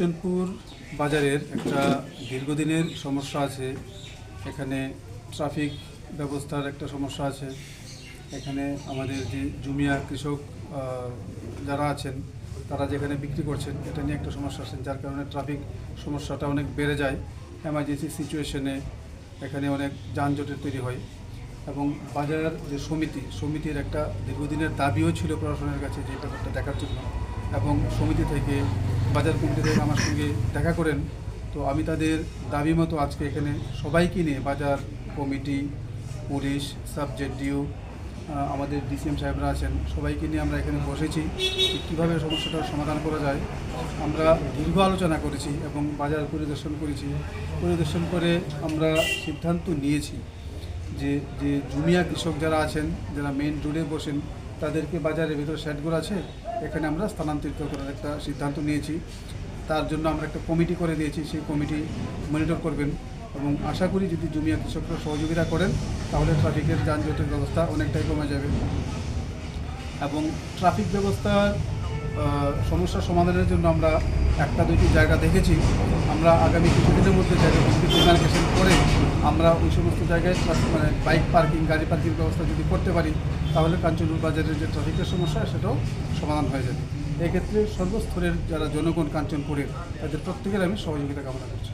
হোসেনপুর বাজারের একটা দীর্ঘদিনের সমস্যা আছে। এখানে ট্রাফিক ব্যবস্থার একটা সমস্যা আছে। এখানে আমাদের যে জুমিয়া কৃষক যারা আছেন, তারা যেখানে বিক্রি করছেন, এটা নিয়ে একটা সমস্যা আছেন যার কারণে ট্রাফিক সমস্যাটা অনেক বেড়ে যায়। এমার্জেন্সি সিচুয়েশনে এখানে অনেক যানজটের তৈরি হয়। এবং বাজার যে সমিতি, সমিতির একটা দীর্ঘদিনের দাবিও ছিল প্রশাসনের কাছে যে ব্যাপারটা দেখার জন্য। এবং সমিতি থেকে, বাজার কমিটি থেকে আমার সঙ্গে দেখা করেন। তো আমি তাদের দাবি মতো আজকে এখানে সবাইকে নিয়ে বাজার কমিটি, পুলিশ সাবজেক্ট ডিও আমাদের ডিসিএম সাহেবরা আছেন, সবাইকে নিয়ে আমরা এখানে বসেছি কীভাবে সমস্যাটার সমাধান করা যায়। আমরা দীর্ঘ আলোচনা করেছি এবং বাজার পরিদর্শন করেছি। পরিদর্শন করে আমরা সিদ্ধান্ত নিয়েছি যে যে জুমিয়া কৃষক যারা আছেন, যারা মেন রোডে বসেন তাদেরকে বাজারের ভিতরে শেডগুলো আছে, এখানে আমরা স্থানান্তরিত করার একটা সিদ্ধান্ত নিয়েছি। তার জন্য আমরা একটা কমিটি করে দিয়েছি, সেই কমিটি মনিটর করবেন এবং আশা করি যদি জুমিয়া কৃষকরা সহযোগিতা করেন, তাহলে ট্রাফিকের যানজটের ব্যবস্থা অনেকটাই কমে যাবে। এবং ট্রাফিক ব্যবস্থার সমস্যা সমাধানের জন্য আমরা একটা দুইটি জায়গা দেখেছি। আমরা আগামী কিছুদিনের মধ্যে জায়গা ডিমার্কেশন করে আমরা ওই সমস্ত জায়গায় মানে বাইক পার্কিং গাড়ি পার্কিং ব্যবস্থা যদি করতে পারি, তাহলে কাঞ্চনপুর বাজারের যে ট্রাফিকের সমস্যা, সেটাও সমাধান হয়ে যাবে। এক্ষেত্রে সর্বস্তরের যারা জনগণ কাঞ্চনপুরের, তাদের প্রত্যেকের আমি সহযোগিতা কামনা করছি।